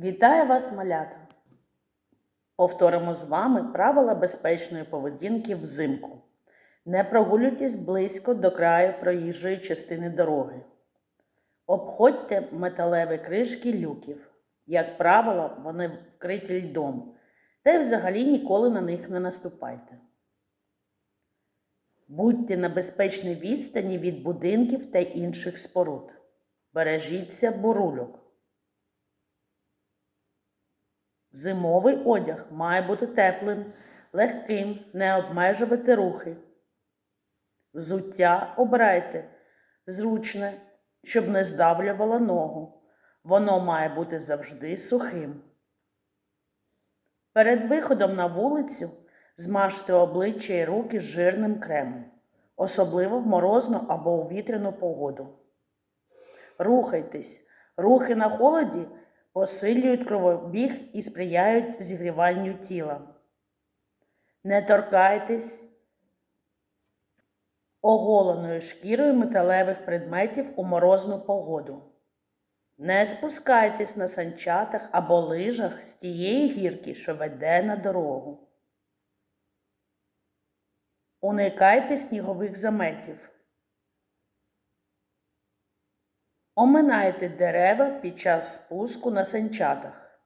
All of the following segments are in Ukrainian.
Вітаю вас, малята! Повторимо з вами правила безпечної поведінки взимку. Не прогулюйтесь близько до краю проїжджої частини дороги. Обходьте металеві кришки люків. Як правило, вони вкриті льдом, та й взагалі ніколи на них не наступайте. Будьте на безпечній відстані від будинків та інших споруд. Бережіться бурульок. Зимовий одяг має бути теплим, легким, не обмежувати рухи. Взуття обирайте зручне, щоб не здавлювало ногу. Воно має бути завжди сухим. Перед виходом на вулицю змажте обличчя і руки жирним кремом, особливо в морозну або у вітряну погоду. Рухайтесь. Рухи на холоді посилюють кровобіг і сприяють зігріванню тіла. Не торкайтесь оголеною шкірою металевих предметів у морозну погоду. Не спускайтесь на санчатах або лижах з тієї гірки, що веде на дорогу. Уникайте снігових заметів. Оминайте дерева під час спуску на санчатах.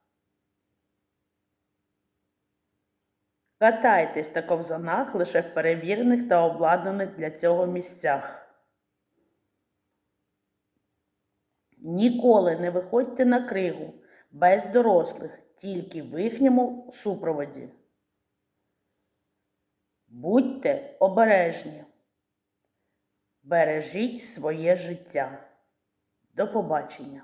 Катайтесь на ковзанах лише в перевірених та обладнаних для цього місцях. Ніколи не виходьте на кригу без дорослих, тільки в їхньому супроводі. Будьте обережні. Бережіть своє життя. До побачення!